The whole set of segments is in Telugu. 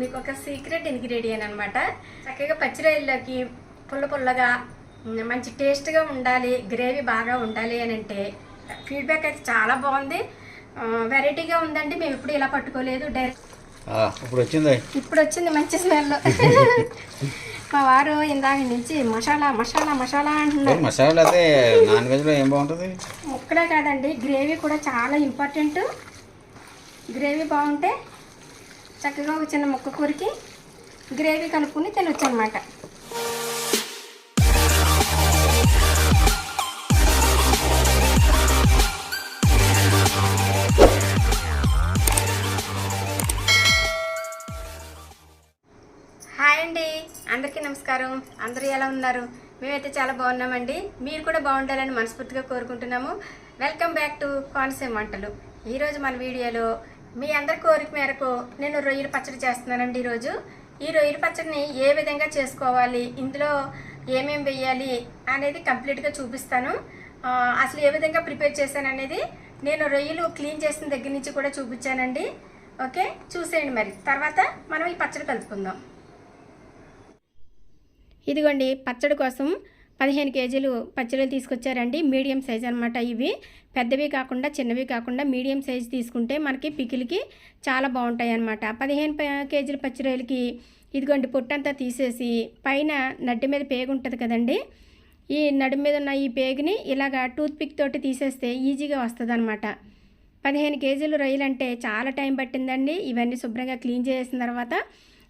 మీకు ఒక సీక్రెట్ ఇంగ్రీడియంట్ అనమాట చక్కగా పచ్చిరొయ్యల్లోకి పుల్ల పుల్లగా మంచి టేస్ట్గా ఉండాలి గ్రేవీ బాగా ఉండాలి అని అంటే ఫీడ్బ్యాక్ అయితే చాలా బాగుంది. వెరైటీగా ఉందండి మేము ఇప్పుడు ఇలా పట్టుకోలేదు డైరెక్ట్ ఇప్పుడు వచ్చింది ఇప్పుడు వచ్చింది మంచి స్మెల్. మా వారు ఇందాక నుంచి మసాలా మసాలా మసాలా అంటున్నారు. మసాలా అయితే నాన్ వెజ్లో ఏం బాగుంటుంది? ముక్కలే కాదండి గ్రేవీ కూడా చాలా ఇంపార్టెంట్. గ్రేవీ బాగుంటే చక్కగా ఒక చిన్న ముక్క కూరికి గ్రేవీ కలుపుకుని తినొచ్చు అనమాట హాయ్ అండి. అందరికీ నమస్కారం. అందరూ ఎలా ఉన్నారు? మేమైతే చాలా బాగున్నామండి. మీరు కూడా బాగుండాలని మనస్ఫూర్తిగా కోరుకుంటున్నాము. వెల్కమ్ బ్యాక్ టు కోనసీమ వంటలు. ఈరోజు మన వీడియోలో మీ అందరి కోరిక మేరకు నేను రొయ్యల పచ్చడి చేస్తున్నానండి ఈరోజు. ఈ రొయ్యల పచ్చడిని ఏ విధంగా చేసుకోవాలి ఇందులో ఏమేమి వేయాలి అనేది కంప్లీట్గా చూపిస్తాను. అసలు ఏ విధంగా ప్రిపేర్ చేశాను అనేది నేను రొయ్యలు క్లీన్ చేసిన దగ్గర నుంచి కూడా చూపించానండి. ఓకే? చూసేయండి మరి. తర్వాత మనం ఈ పచ్చడి కలుపుకుందాం. ఇదిగోండి పచ్చడి కోసం పదిహేను కేజీలు పచ్చళ్ళు తీసుకొచ్చారండి. మీడియం సైజ్ అనమాట ఇవి. పెద్దవి కాకుండా చిన్నవి కాకుండా మీడియం సైజ్ తీసుకుంటే మనకి పికిలికి చాలా బాగుంటాయి అనమాట పదిహేను కేజీల పచ్చిరొయ్యలకి ఇదిగోండి పొట్టంతా తీసేసి పైన నడ్డి మీద పేగు ఉంటుంది కదండి. ఈ నడుము మీద ఉన్న ఈ పేగుని ఇలాగా టూత్పిక్ తోటి తీసేస్తే ఈజీగా వస్తుంది అనమాట పదిహేను కేజీలు రొయ్యలు అంటే చాలా టైం పట్టిందండి. ఇవన్నీ శుభ్రంగా క్లీన్ చేసిన తర్వాత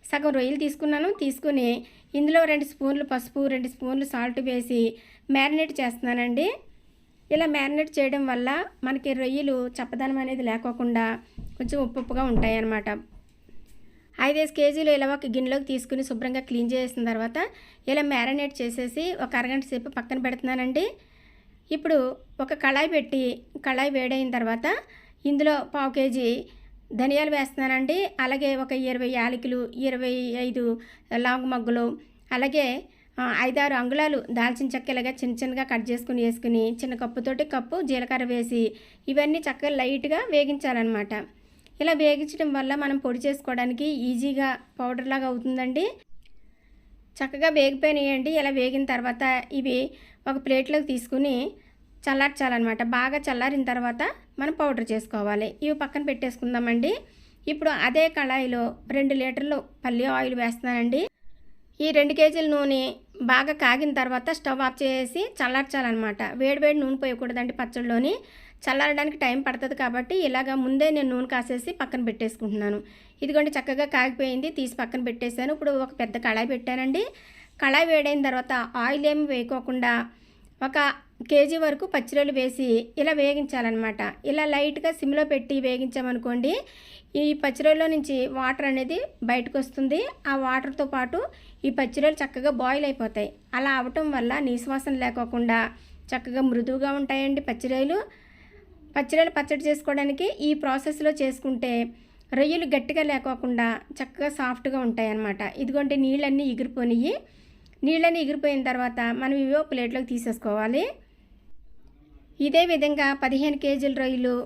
సగం రొయ్యలు తీసుకున్నాను తీసుకుని ఇందులో రెండు స్పూన్లు పసుపు రెండు స్పూన్లు సాల్ట్ వేసి మ్యారినేట్ చేస్తున్నానండి. ఇలా మ్యారినేట్ చేయడం వల్ల మనకి రొయ్యలు చప్పదనం అనేది లేకోకుండా కొంచెం ఉప్పు ఉప్పుగా ఉంటాయి అన్నమాట ఐదేసి కేజీలు ఇలా ఒక గిన్నెలోకి తీసుకుని శుభ్రంగా క్లీన్ చేసిన తర్వాత ఇలా మ్యారినేట్ చేసేసి ఒక అరగంట సేపు పక్కన పెడుతున్నానండి. ఇప్పుడు ఒక కళాయి పెట్టి కళాయి వేడైన తర్వాత ఇందులో పావు కేజీ ధనియాలు వేస్తున్నానండి. అలాగే ఒక ఇరవై యాలకులు ఇరవై ఐదు లాంగ్ మగ్గులు అలాగే ఐదారు అంగుళాలు దాల్చిన చెక్క ఇలాగా చిన్న చిన్నగా కట్ చేసుకుని వేసుకుని చిన్న కప్పుతోటి కప్పు జీలకర్ర వేసి ఇవన్నీ చక్కగా లైట్గా వేగించాలన్నమాట. ఇలా వేగించడం వల్ల మనం పొడి చేసుకోవడానికి ఈజీగా పౌడర్ లాగా అవుతుందండి. చక్కగా వేగిపోయినాయండి. ఇలా వేగిన తర్వాత ఇవి ఒక ప్లేట్లోకి తీసుకుని చల్లార్చాలన్నమాట. బాగా చల్లారిన తర్వాత మనం పౌడర్ చేసుకోవాలి. ఇవి పక్కన పెట్టేసుకుందామండి. ఇప్పుడు అదే కళాయిలో రెండు లీటర్లు పల్లి ఆయిల్ వేస్తున్నానండి. ఈ రెండు కేజీల నూనె బాగా కాగిన తర్వాత స్టవ్ ఆఫ్ చేసి చల్లార్చాలన్నమాట. వేడివేడి నూనె పోయకూడదండి పచ్చడిలోని చల్లారడానికి టైం పడుతుంది కాబట్టి ఇలాగ ముందే నేను నూనె కాసేసి పక్కన పెట్టేసుకుంటున్నాను. ఇదిగోండి చక్కగా కాగిపోయింది. తీసి పక్కన పెట్టేశాను. ఇప్పుడు ఒక పెద్ద కళాయి పెట్టానండి. కళాయి వేడైన తర్వాత ఆయిల్ ఏమి వేయకోకుండా ఒక కేజీ వరకు పచ్చిరొలు వేసి ఇలా వేగించాలన్నమాట. ఇలా లైట్గా సిమ్లో పెట్టి వేగించామనుకోండి ఈ పచ్చిరొల్లో నుంచి వాటర్ అనేది బయటకు వస్తుంది ఆ వాటర్తో పాటు ఈ పచ్చిరొలు చక్కగా బాయిల్ అయిపోతాయి. అలా అవటం వల్ల నీశ్వాసం లేకోకుండా చక్కగా మృదువుగా ఉంటాయండి పచ్చిరొయ్యలు. పచ్చిరొయ్యలు పచ్చడి చేసుకోవడానికి ఈ ప్రాసెస్లో చేసుకుంటే రొయ్యలు గట్టిగా లేకోకుండా చక్కగా సాఫ్ట్గా ఉంటాయి అన్నమాట ఇదిగోంటే నీళ్ళన్నీ ఎగిరిపోయినాయి నీళ్ళని ఎగిరిపోయిన తర్వాత మనం ఇవో ప్లేట్లోకి తీసేసుకోవాలి. ఇదే విధంగా పదిహేను కేజీల రొయ్యలు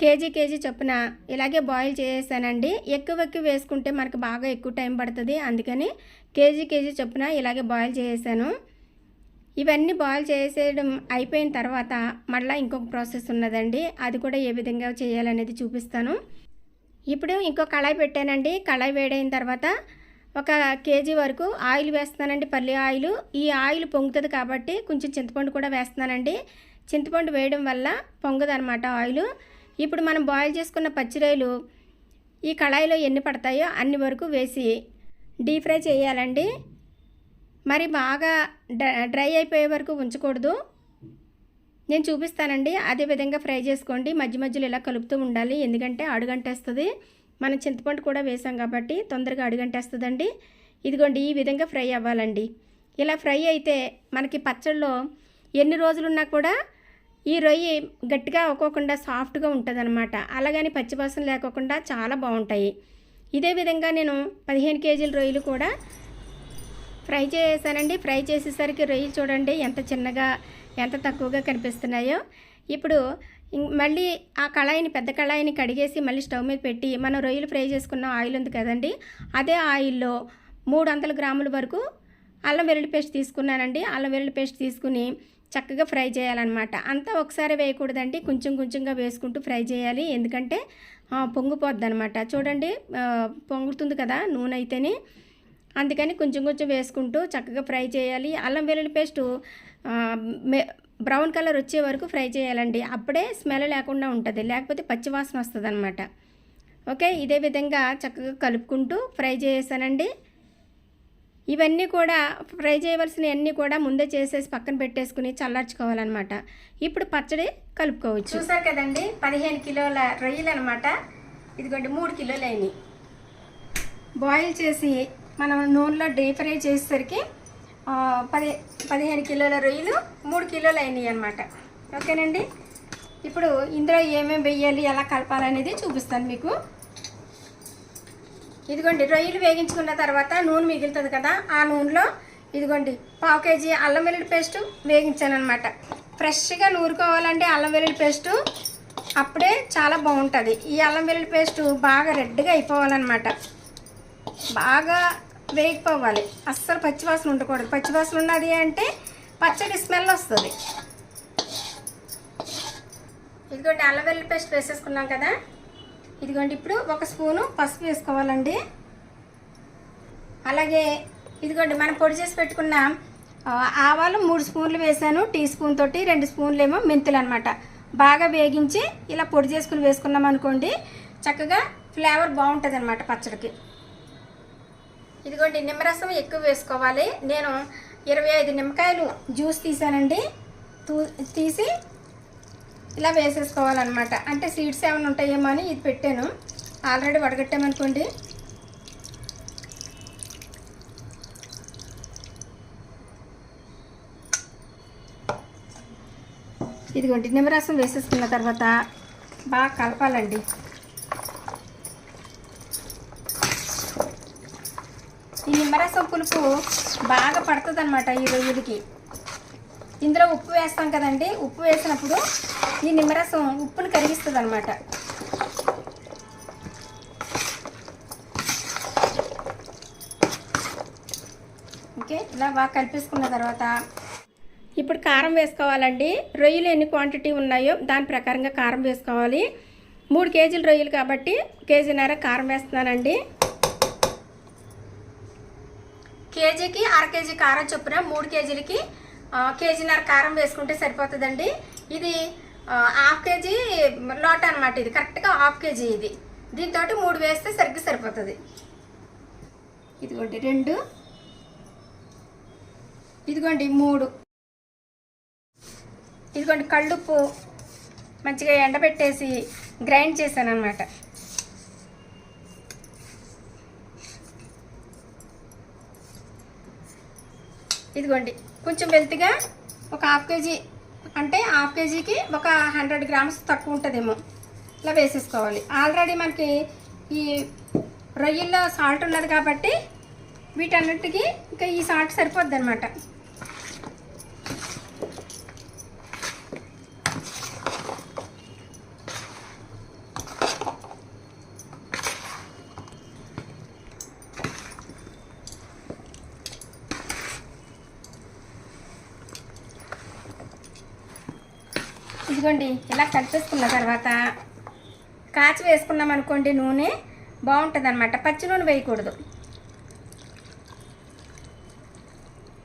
కేజీ కేజీ చొప్పున ఇలాగే బాయిల్ చేసేసానండి. ఎక్కువ ఎక్కువ వేసుకుంటే మనకు బాగా ఎక్కువ టైం పడుతుంది. అందుకని కేజీ కేజీ చొప్పున ఇలాగే బాయిల్ చేసేసాను. ఇవన్నీ బాయిల్ చేసేయడం అయిపోయిన తర్వాత మళ్ళీ ఇంకొక ప్రాసెస్ ఉన్నదండి. అది కూడా ఏ విధంగా చేయాలనేది చూపిస్తాను. ఇప్పుడు ఇంకో కళాయి పెట్టానండి. కళాయి వేడైన తర్వాత ఒక కేజీ వరకు ఆయిల్ వేస్తున్నానండి పల్లి ఆయిల్. ఈ ఆయిల్ పొంగుతుంది కాబట్టి కొంచెం చింతపండు కూడా వేస్తున్నానండి. చింతపండు వేయడం వల్ల పొంగదనమాట ఆయిల్. ఇప్పుడు మనం బాయిల్ చేసుకున్న పచ్చిరొయ్యలు ఈ కళాయిలో ఎన్ని పడతాయో అన్ని వరకు వేసి డీప్ ఫ్రై చేయాలండి. మరి బాగా డ్రై అయిపోయే వరకు ఉంచకూడదు. నేను చూపిస్తానండి. అదే విధంగా ఫ్రై చేసుకోండి. మధ్య మధ్యలో ఇలా కలుపుతూ ఉండాలి. ఎందుకంటే అడుగంటేస్తుంది. మనం చింతపండు కూడా వేసాం కాబట్టి తొందరగా అడుగంటేస్తుందండి. ఇదిగోండి ఈ విధంగా ఫ్రై అవ్వాలండి. ఇలా ఫ్రై అయితే మనకి పచ్చళ్ళు ఎన్ని రోజులున్నా కూడా ఈ రొయ్యి గట్టిగా అవ్వకుండా సాఫ్ట్గా ఉంటుంది అనమాట అలాగని పచ్చివాసన లేకోకుండా చాలా బాగుంటాయి. ఇదే విధంగా నేను పదిహేను కేజీల రొయ్యలు కూడా ఫ్రై చేసానండి ఫ్రై చేసేసరికి రొయ్యలు చూడండి ఎంత చిన్నగా ఎంత తక్కువగా కనిపిస్తున్నాయో. ఇప్పుడు మళ్ళీ ఆ కళాయిని పెద్ద కళాయిని కడిగేసి మళ్ళీ స్టవ్ మీద పెట్టి మనం రొయ్యలు ఫ్రై చేసుకున్న ఆయిల్ ఉంది కదండి అదే ఆయిల్లో మూడు వందల గ్రాముల వరకు అల్లం వెల్లుల్లి పేస్ట్ తీసుకున్నానండి. అల్లం వెల్లుల్లి పేస్ట్ తీసుకుని చక్కగా ఫ్రై చేయాలన్నమాట. అంతా ఒకసారి వేయకూడదండి కొంచెం కొంచెంగా వేసుకుంటూ ఫ్రై చేయాలి. ఎందుకంటే పొంగిపోద్ది అనమాట చూడండి పొంగుతుంది కదా నూనె అయితేనే. అందుకని కొంచెం కొంచెం వేసుకుంటూ చక్కగా ఫ్రై చేయాలి. అల్లం వెల్లుల్లి పేస్టు బ్రౌన్ కలర్ వచ్చే వరకు ఫ్రై చేయాలండి. అప్పుడే స్మెల్ లేకుండా ఉంటుంది. లేకపోతే పచ్చివాసన వస్తుంది అనమాట ఓకే? ఇదే విధంగా చక్కగా కలుపుకుంటూ ఫ్రై చేసానండి ఇవన్నీ కూడా ఫ్రై చేయవలసినవన్నీ కూడా ముందే చేసేసి పక్కన పెట్టేసుకుని చల్లార్చుకోవాలన్నమాట. ఇప్పుడు పచ్చడి కలుపుకోవచ్చు. చూసారు కదండి? పదిహేను కిలోల రొయ్యలు అనమాట ఇదిగోండి మూడు కిలోలు అయినాయి బాయిల్ చేసి మనం నూనెలో డీప్ ఫ్రై చేసేసరికి పది పదిహేను కిలోల రొయ్యలు మూడు కిలోలు అయినాయి అనమాట ఓకేనండి? ఇప్పుడు ఇందులో ఏమేమి వెయ్యాలి ఎలా కలపాలనేది చూపిస్తాను మీకు. ఇదిగోండి రొయ్యలు వేగించుకున్న తర్వాత నూనె మిగులుతుంది కదా ఆ నూనెలో ఇదిగోండి పావు కేజీ అల్లం వెల్లుల్లి పేస్టు వేగించాను అనమాట ఫ్రెష్గా నూరుకోవాలంటే అల్లం వెల్లుల్లి పేస్టు అప్పుడే చాలా బాగుంటుంది. ఈ అల్లం వెల్లుల్లి పేస్టు బాగా రెడ్గా అయిపోవాలన్నమాట. బాగా వేగిపోవాలి. అస్సలు పచ్చివాసన ఉండకూడదు. పచ్చివాసన ఉన్నది అంటే పచ్చడి స్మెల్ వస్తుంది. ఇదిగోండి అల్లం వెల్లుల్లి పేస్ట్ వేసేసుకున్నాం కదా. ఇదిగోండి ఇప్పుడు ఒక స్పూను పసుపు వేసుకోవాలండి. అలాగే ఇదిగోండి మనం పొడి చేసి పెట్టుకున్న ఆవాలు మూడు స్పూన్లు వేసాను. టీ స్పూన్ తోటి రెండు స్పూన్లు ఏమో మెంతులు అనమాట బాగా వేగించి ఇలా పొడి చేసుకుని వేసుకున్నాం అనుకోండి చక్కగా ఫ్లేవర్ బాగుంటుంది అనమాట పచ్చడికి. ఇదిగోండి నిమ్మరసం ఎక్కువ వేసుకోవాలి. నేను ఇరవై ఐదు నిమ్మకాయలు జ్యూస్ తీసానండి. తూ తీసి ఇలా వేసేసుకోవాలన్నమాట. అంటే సీడ్స్ ఏమైనా ఉంటాయేమో అని ఇది పెట్టాను. ఆల్రెడీ వడగట్టామనుకోండి. ఇదిగోండి నిమ్మరసం వేసేసుకున్న తర్వాత బాగా కలపాలండి. నిమ్మరసం పులుపు బాగా పడుతుంది అనమాట ఈ రొయ్యలకి ఇందులో ఉప్పు వేస్తాం కదండి ఉప్పు వేసినప్పుడు ఈ నిమ్మరసం ఉప్పుని కరిగిస్తుంది అనమాట ఓకే ఇలా బాగా కలిపేసుకున్న తర్వాత ఇప్పుడు కారం వేసుకోవాలండి. రొయ్యలు ఎన్ని క్వాంటిటీ ఉన్నాయో దాని ప్రకారంగా కారం వేసుకోవాలి. మూడు కేజీలు రొయ్యలు కాబట్టి కేజీన్నర కారం వేస్తున్నానండి. కేజీకి అర కేజీ కారం చొప్పున మూడు కేజీలకి కేజీన్నర కారం వేసుకుంటే సరిపోతుందండి. ఇది హాఫ్ కేజీ లోట అనమాట ఇది. కరెక్ట్గా హాఫ్ కేజీ ఇది. దీంతో మూడు వేస్తే సరిగ్గా సరిపోతుంది. ఇదిగోండి రెండు. ఇదిగోండి మూడు. ఇదిగోండి కళ్ళుప్పు. మంచిగా ఎండబెట్టేసి గ్రైండ్ చేశాను అనమాట ఇదిగోండి కొంచెం వెల్తిగా ఒక హాఫ్ కేజీ అంటే హాఫ్ కేజీకి ఒక హండ్రెడ్ గ్రామ్స్ తక్కువ ఉంటుందేమో. ఇలా వేసేసుకోవాలి. ఆల్రెడీ మనకి ఈ రొయ్యల్లో సాల్ట్ ఉన్నది కాబట్టి వీటన్నిటికీ ఇంకా ఈ సాల్ట్ సరిపోద్ది అనమాట ఇదిగోండి ఇలా కలిపేసుకున్న తర్వాత కాచి వేసుకున్నాం అనుకోండి నూనె బాగుంటుంది అనమాట పచ్చి నూనె వేయకూడదు.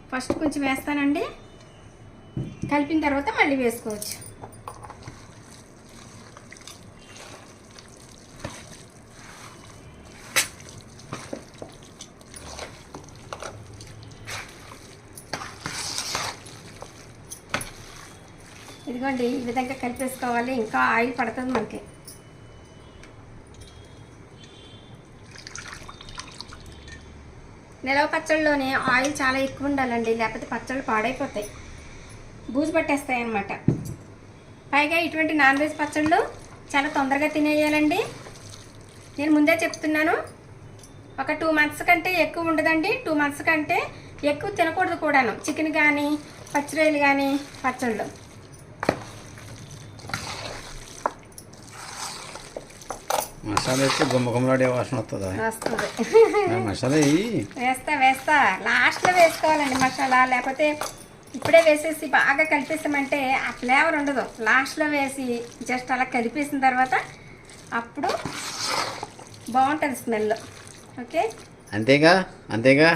ఫస్ట్ కొంచెం వేస్తానండి. కలిపిన తర్వాత మళ్ళీ వేసుకోవచ్చు. ఇదిగోండి ఈ విధంగా కలిపేసుకోవాలి. ఇంకా ఆయిల్ పడుతుంది మనకి. నిలవ పచ్చళ్ళలోనే ఆయిల్ చాలా ఎక్కువ ఉండాలండి. లేకపోతే పచ్చళ్ళు పాడైపోతాయి. బూజు పట్టేస్తాయి అన్నమాట. పైగా ఇటువంటి నాన్ వెజ్ పచ్చళ్ళు చాలా తొందరగా తినేయాలండి. నేను ముందే చెప్తున్నాను. ఒక టూ మంత్స్ కంటే ఎక్కువ ఉండదండి. టూ మంత్స్ కంటే ఎక్కువ తినకూడదు కూడాను. చికెన్ కానీ పచ్చిరొయ్యలు కానీ పచ్చళ్ళు. మసాలా వేస్తే గుమ్మ గుమ్మలాడే వాసన వస్తుందా వస్తుంది మసాలా వేస్తా వేస్తా లాస్ట్లో వేసుకోవాలండి మసాలా లేకపోతే ఇప్పుడే వేసేసి బాగా కలిపేసామంటే ఆ ఫ్లేవర్ ఉండదు లాస్ట్లో వేసి జస్ట్ అలా కలిపేసిన తర్వాత అప్పుడు బాగుంటుంది స్మెల్ ఓకే అంతేగా అంతేగా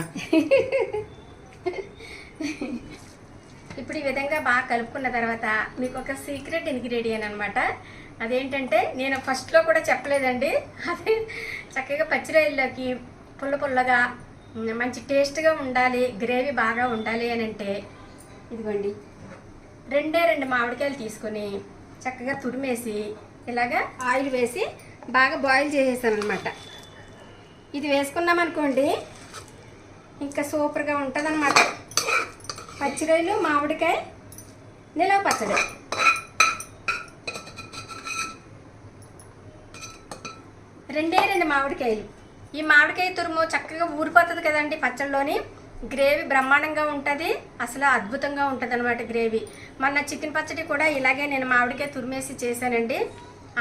ఇప్పుడు ఈ విధంగా బాగా కలుపుకున్న తర్వాత మీకు ఒక సీక్రెట్ ఇంగ్రీడియంట్ అనమాట అదేంటంటే నేను ఫస్ట్లో కూడా చెప్పలేదండి. అదే చక్కగా పచ్చిరాయిల్లోకి పుల్ల పుల్లగా మంచి టేస్ట్గా ఉండాలి గ్రేవీ బాగా ఉండాలి అని అంటే ఇదిగోండి. రెండే రెండు మామిడికాయలు తీసుకొని చక్కగా తురిమేసి ఇలాగా ఆయిల్ వేసి బాగా బాయిల్ చేసేసాను అనమాట ఇది వేసుకున్నాం అనుకోండి ఇంకా సూపర్గా ఉంటుంది పచ్చిరొయ్యలు మామిడికాయ నిలవ పచ్చడి. రెండే రెండు మామిడికాయలు. ఈ మామిడికాయ తురుము చక్కగా ఊరిపోతుంది కదండి పచ్చళ్ళలోని. గ్రేవీ బ్రహ్మాండంగా ఉంటుంది. అసలు అద్భుతంగా ఉంటుంది అనమాట గ్రేవీ. మొన్న చికెన్ పచ్చడి కూడా ఇలాగే నేను మామిడికాయ తురిమేసి చేశానండి.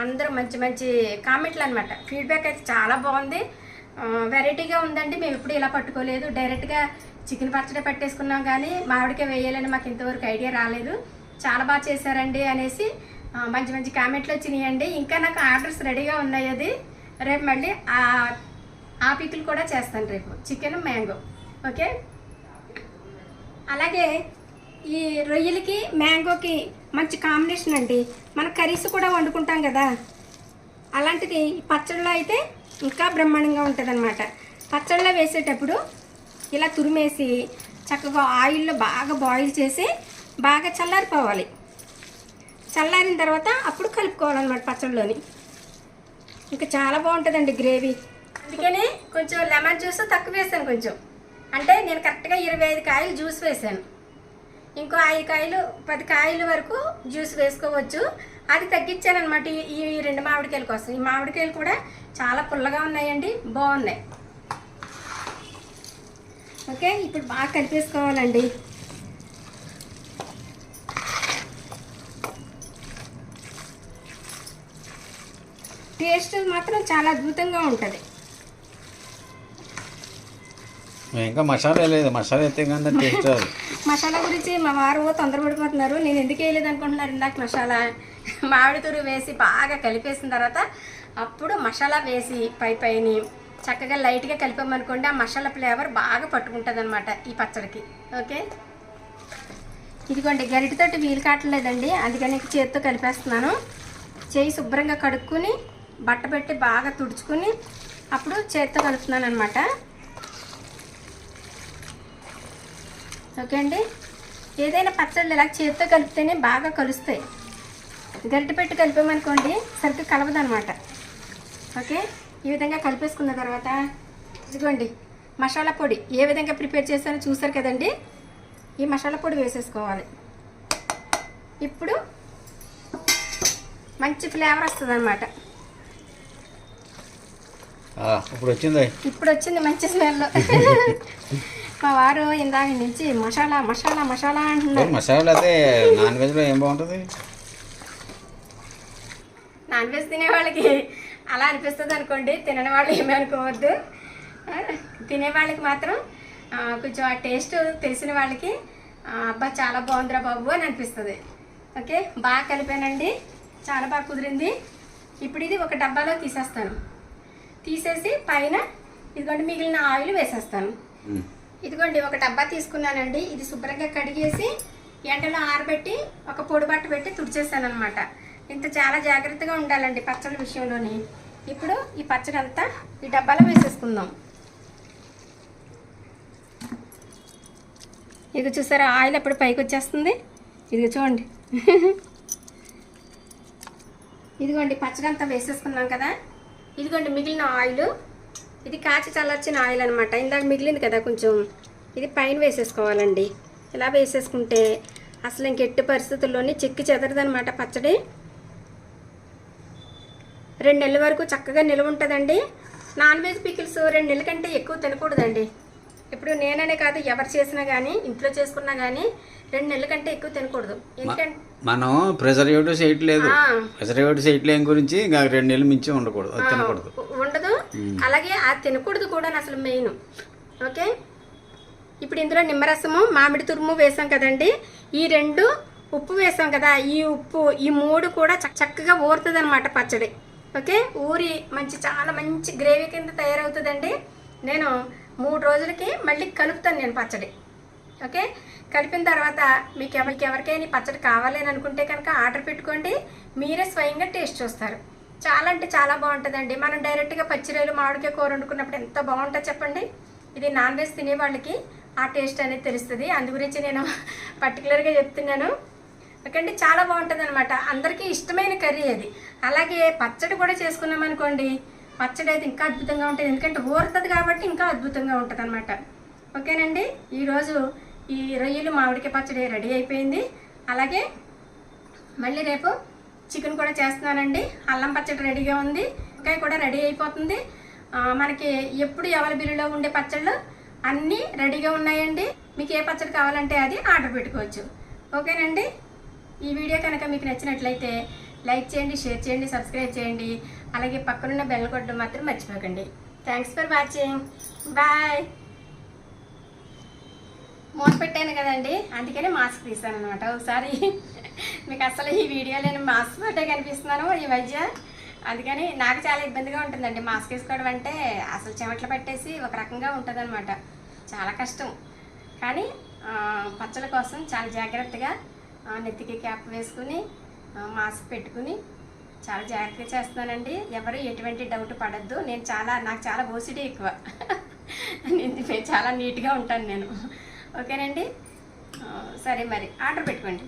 అందరూ మంచి మంచి కామెంట్లు అనమాట ఫీడ్బ్యాక్ అయితే చాలా బాగుంది. వెరైటీగా ఉందండి. మేము ఎప్పుడు ఇలా పట్టుకోలేదు. డైరెక్ట్గా చికెన్ పచ్చడి పట్టేసుకున్నాం కానీ మామిడికాయ వేయాలని మాకు ఇంతవరకు ఐడియా రాలేదు. చాలా బాగా చేశారండి అనేసి మంచి మంచి కామెంట్లు వచ్చినాయండి. ఇంకా నాకు ఆర్డర్స్ రెడీగా ఉన్నాయి అది. రేపు మళ్ళీ ఆ ఆ కూడా చేస్తాను రేపు. చికెన్ మ్యాంగో ఓకే అలాగే ఈ రొయ్యలకి మ్యాంగోకి మంచి కాంబినేషన్ అండి. మన కర్రీస్ కూడా వండుకుంటాం కదా. అలాంటిది ఈ పచ్చడిలో అయితే ఇంకా బ్రహ్మాండంగా ఉంటుంది అనమాట పచ్చడిలో వేసేటప్పుడు ఇలా తురిమేసి చక్కగా ఆయిల్లో బాగా బాయిల్ చేసి బాగా చల్లారిపోవాలి. చల్లారిన తర్వాత అప్పుడు కలుపుకోవాలన్నమాట పచ్చడిలోని ఇంకా చాలా బాగుంటుందండి గ్రేవీ. అందుకని కొంచెం లెమన్ జ్యూస్ తక్కువ వేసాను కొంచెం. అంటే నేను కరెక్ట్గా ఇరవై ఐదు కాయలు జ్యూస్ వేసాను. ఇంకో ఐదు కాయలు పది కాయల వరకు జ్యూస్ వేసుకోవచ్చు. అది తగ్గించాను అనమాట ఈ ఈ రెండు మామిడికాయల కోసం. ఈ మామిడికాయలు కూడా చాలా పుల్లగా ఉన్నాయండి బాగున్నాయి. ఓకే ఇప్పుడు బాగా కలిపేసుకోవాలండి. టేస్ట్ మాత్రం చాలా అద్భుతంగా ఉంటుంది. ఇంకా మసాలా లేదు మసాలా కానీ టేస్ట్ రాదు. మసాలా గురించి మా వారు తొందరపడిపోతున్నారు. నేను ఎందుకు వేయలేదు అనుకుంటున్నారు? ఇందాక మసాలా మామిడి తురు వేసి బాగా కలిపేసిన తర్వాత అప్పుడు మసాలా వేసి పై పైని చక్కగా లైట్గా కలిపామనుకోండి ఆ మసాలా ఫ్లేవర్ బాగా పట్టుకుంటుంది అనమాట ఈ పచ్చడికి. ఓకే? ఇదిగోండి గరిటతోటి వీలు కావట్లేదండి. అందుకని చేతితో కలిపేస్తున్నాను. చేయి శుభ్రంగా కడుక్కుని బట్ట పెట్టి బాగా తుడుచుకుని అప్పుడు చేతితో కలుపుతున్నాను అనమాట ఓకే అండి ఏదైనా పచ్చళ్ళు ఇలా చేతితో కలిపితేనే బాగా కలుస్తాయి. గరిటె పెట్టి కలిపామనుకోండి సరిగ్గా కలవదనమాట ఓకే? ఈ విధంగా కలిపేసుకున్న తర్వాత ఇదిగోండి మసాలా పొడి. ఏ విధంగా ప్రిపేర్ చేస్తానో చూసారు కదండి? ఈ మసాలా పొడి వేసేసుకోవాలి. ఇప్పుడు మంచి ఫ్లేవర్ వస్తుంది అనమాట ఇప్పుడు వచ్చింది ఇప్పుడు వచ్చింది మంచి స్మెల్. మా వారు ఇందాక నుంచి మసాలా మసాలా మసాలా అంటున్నారు. మసాలా అయితే నాన్ వెజ్లో ఏం బాగుంటుంది? నాన్ వెజ్ తినే వాళ్ళకి అలా అనిపిస్తుంది అనుకోండి తినని వాళ్ళు ఏమీ అనుకోవద్దు. తినే వాళ్ళకి మాత్రం కొంచెం ఆ టేస్ట్ తెలిసిన వాళ్ళకి అబ్బా చాలా బాగుందిరా బాబు అని అనిపిస్తుంది. ఓకే? బాగా కలిపానండి. చాలా బాగా కుదిరింది. ఇప్పుడు ఇది ఒక డబ్బాలో తీసేస్తాను. తీసేసి పైన ఇదిగోండి మిగిలిన ఆయిల్ వేసేస్తాను. ఇదిగోండి ఒక డబ్బా తీసుకున్నానండి. ఇది శుభ్రంగా కడిగేసి ఎండలో ఆరబెట్టి ఒక పొడి బట్ట పెట్టి తుడిచేసాను అనమాట ఇంత చాలా జాగ్రత్తగా ఉండాలండి పచ్చడి విషయంలోని. ఇప్పుడు ఈ పచ్చడి అంతా ఈ డబ్బాలో వేసేసుకుందాం. ఇది చూసారా ఆయిల్ ఎప్పుడు పైకి వచ్చేస్తుంది. ఇది చూడండి. ఇదిగోండి పచ్చడి అంతా వేసేసుకున్నాం కదా. ఇదిగోండి మిగిలిన ఆయిల్ ఇది కాచి చల్లార్చిన ఆయిల్ అనమాట ఇందాక మిగిలింది కదా కొంచెం. ఇది పైన వేసేసుకోవాలండి. ఇలా వేసేసుకుంటే అసలు ఇంకెట్టి పరిస్థితుల్లోనే చెక్కి చెదరదనమాట పచ్చడి. రెండు నెలల వరకు చక్కగా నిల్వ ఉంటుందండి. నాన్ వెజ్ పికిల్స్ రెండు నెలల కంటే ఎక్కువ తినకూడదండి. ఇప్పుడు నేననే కాదు ఎవరు చేసినా కానీ ఇంట్లో చేసుకున్నా కానీ రెండు నెలల కంటే ఎక్కువ తినకూడదు. ఎందుకంటే మనం ప్రిజర్వేటివ్స్ వేయట్లేదు ఆ. ప్రిజర్వేటివ్స్ వేయట్లేం గురించి ఇంకా రెండు నెలలు మించి ఉండకూడదు అది తినకూడదు. ఉండదు. అలాగే అది తినకూడదు కూడా అసలు మెయిన్. ఓకే? ఇప్పుడు ఇందులో నిమ్మరసము మామిడి తురుము వేసాం కదండి. ఈ రెండు ఉప్పు వేసాం కదా ఈ ఉప్పు ఈ మూడు కూడా చక్- చక్కగా ఊరుతుంది అనమాట పచ్చడి. ఓకే? ఊరి మంచి చాలా మంచి గ్రేవీ కింద తయారవుతుందండి. నేను మూడు రోజులకి మళ్ళీ కలుపుతాను నేను పచ్చడి. ఓకే? కలిపిన తర్వాత మీకు ఎవరికి ఎవరికైనా ఈ పచ్చడి కావాలి అని అనుకుంటే కనుక ఆర్డర్ పెట్టుకోండి. మీరే స్వయంగా టేస్ట్ చూస్తారు. చాలా అంటే చాలా బాగుంటుందండి. మనం డైరెక్ట్గా పచ్చిరొయ్యలు మామిడికాయ కూర వండుకున్నప్పుడు ఎంత బాగుంటుంది చెప్పండి. ఇది నాన్ వెజ్ తినే వాళ్ళకి ఆ టేస్ట్ అనేది తెలుస్తుంది. అందు గురించి నేను పర్టికులర్గా చెప్తున్నాను. ఓకే అండి? చాలా బాగుంటుంది అనమాట అందరికీ ఇష్టమైన కర్రీ అది. అలాగే పచ్చడి కూడా చేసుకున్నాం అనుకోండి పచ్చడి అయితే ఇంకా అద్భుతంగా ఉంటుంది. ఎందుకంటే ఊరుతుంది కాబట్టి ఇంకా అద్భుతంగా ఉంటుంది అనమాట ఓకేనండి? ఈరోజు ఈ రొయ్యలు మామిడికాయ పచ్చడి రెడీ అయిపోయింది. అలాగే మళ్ళీ రేపు చికెన్ కూడా చేస్తున్నానండి. అల్లం పచ్చడి రెడీగా ఉంది. ఇంకా కూడా రెడీ అయిపోతుంది. మనకి ఎప్పుడు అవైలబిలిటీలో ఉండే పచ్చళ్ళు అన్నీ రెడీగా ఉన్నాయండి. మీకు ఏ పచ్చడి కావాలంటే అది ఆర్డర్ పెట్టుకోవచ్చు. ఓకేనండి? ఈ వీడియో కనుక మీకు నచ్చినట్లయితే లైక్ చేయండి షేర్ చేయండి సబ్స్క్రైబ్ చేయండి. అలాగే పక్కనున్న బెల్ కొట్టడం మాత్రం మర్చిపోకండి. థ్యాంక్స్ ఫర్ వాచింగ్ బాయ్ మూత పెట్టాను కదండి అందుకనే మాస్క్ తీసాను అనమాట ఒకసారి మీకు అసలు ఈ వీడియో నేను మాస్క్ పెట్టే కనిపిస్తున్నాను ఈ మధ్య. అందుకని నాకు చాలా ఇబ్బందిగా ఉంటుందండి మాస్క్ వేసుకోవడం అంటే. అసలు చెమట్లు పట్టేసి ఒక రకంగా ఉంటుందన్నమాట. చాలా కష్టం. కానీ పచ్చల పచ్చళ్ళ కోసం చాలా జాగ్రత్తగా నెత్తికి క్యాప్ వేసుకుని మాస్క్ పెట్టుకుని చాలా జాగ్రత్తగా చేస్తున్నానండి. ఎవరు ఎటువంటి డౌట్ పడద్దు. నేను చాలా నాకు చాలా ఓసిటీ ఎక్కువ. నేను చాలా నీట్గా ఉంటాను నేను. ఓకేనండి? సరే మరి. ఆర్డర్ పెట్టుకోండి.